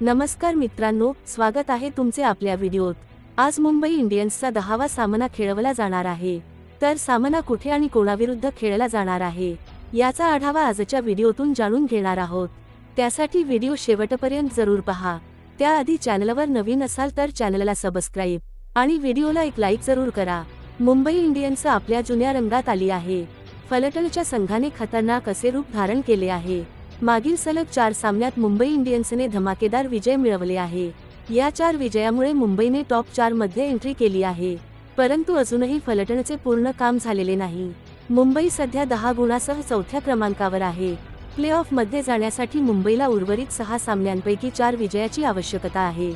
नमस्कार मित्रांनो स्वागत आहे तुमचे आपल्या व्हिडिओत. आज मुंबई इंडियन्सचा दहावा सामना खेळवला जाणार आहे. तर सामना कुठे आणि कोणाविरुद्ध खेळला जाणार आहे? याचा आढावा आजच्या व्हिडिओतून जाणून घेणार आहोत. त्यासाठी व्हिडिओ शेवटपर्यंत जरूर पहा. त्याआधी चॅनलवर नवीन असाल तर चॅनलला सबस्क्राईब आणि व्हिडिओला एक लाईक जरूर करा. मुंबई इंडियन्स आपल्या जुन्या रंगात आली आहे. फलटणच्या संघाने खतरनाक असे रूप धारण केले आहे. मागील सलग चार सामन्यात मुंबई इंडियन्सने धमाकेदार विजय मिळवले आहे. या चार विजयामुळे मुंबईने टॉप चारमध्ये एंट्री केली आहे. परंतु अजूनही फलटणचे पूर्ण काम झालेले नाही. मुंबई सध्या दहा गुणासह चौथ्या क्रमांकावर आहे. प्ले ऑफमध्ये जाण्यासाठी मुंबईला उर्वरित सहा सामन्यांपैकी चार विजयाची आवश्यकता आहे.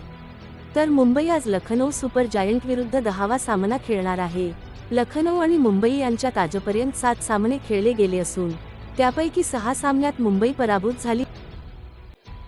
तर मुंबई आज लखनौ सुपर जायंट विरुद्ध दहावा सामना खेळणार आहे. लखनौ आणि मुंबई यांच्यात आजपर्यंत सात सामने खेळले गेले असून त्यापैकी सहा सामन्यात मुंबई पराभूत झाली.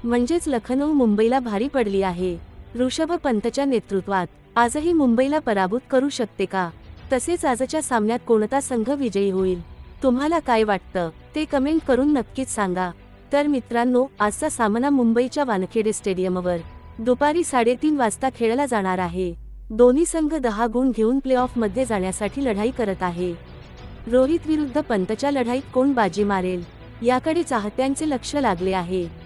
म्हणजेच लखनौ मुंबईला भारी पडली आहे. ऋषभ पंतच्या नेतृत्वात आजही मुंबईला पराभूत करू शकते का? तसेच आजच्या सामन्यात कोणता संघ विजयी होईल? तुम्हाला काय वाटतं? ते कमेंट करून नक्कीच सांगा. तर मित्रांनो आजचा सामना मुंबईच्या वानखेडे स्टेडियमवर दुपारी साडेतीन वाजता खेळला जाणार आहे. दोन्ही संघ दहा गुण घेऊन प्ले ऑफमध्ये जाण्यासाठी लढाई करत आहे. रोहित विरुद्ध पंतच्या लढाईत कोण बाजी मारेल? याकडे चाहत्यांचे लक्ष लागले आहे.